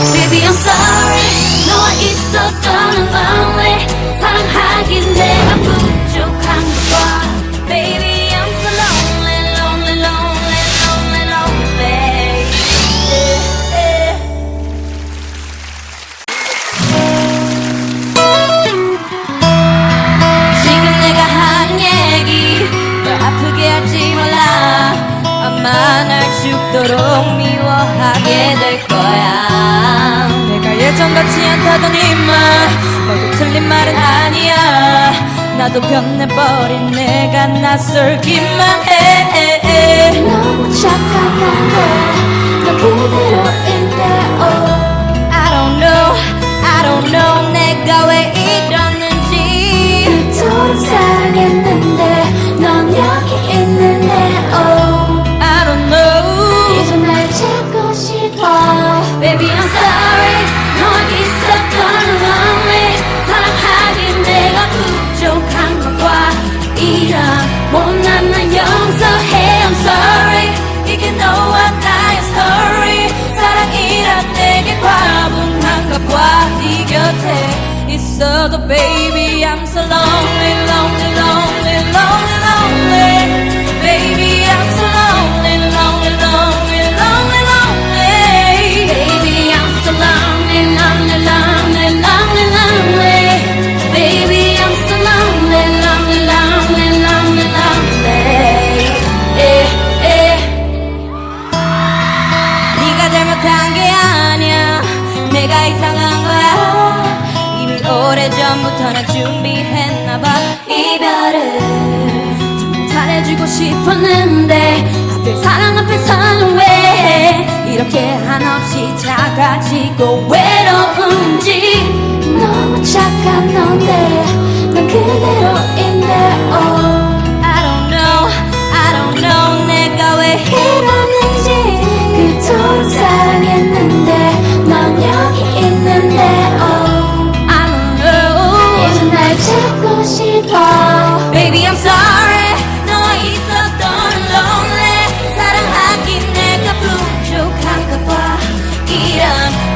Baby I'm sorry 너와 있었던 lonely 사랑하긴 내가 부족한 것과 Baby I'm so lonely lonely lonely lonely lonely yeah. 지금 내가 하는 얘기 널 아프게 할지 몰라 아마 날 죽도록 미워하게 될 거야 예전 같지 않다더니만 모두 틀린 말은 아니야. 나도 변해버린 내가 낯설기만 해. 너무 착한 곁에 있어도 baby I'm so lonely lonely lonely lonely lonely baby I'm so lonely lonely lonely lonely lonely Baby I'm so lonely lonely lonely lonely lonely Baby I'm so lonely lonely lonely lonely lonely eh, eh. 네가 잘못한 게 아니야 내가 이상한 거야 오래전부터 난 준비했나봐. 이별을 정말 잘해주고 싶었는데 하필 사랑 앞에서는 왜 이렇게 한없이 작아지고 외로운지. 너무 착한 넌데 난 그대로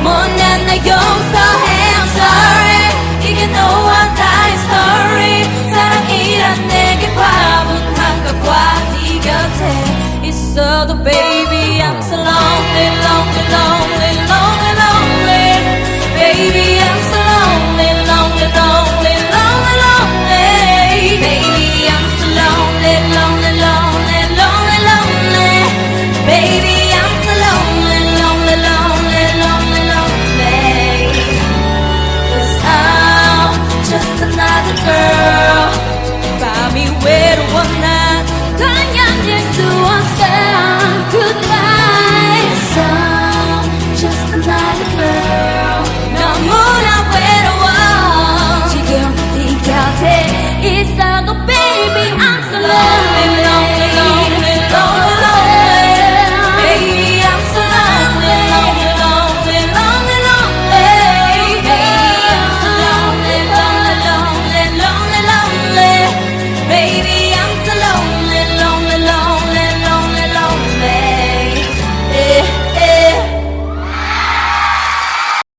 이런 못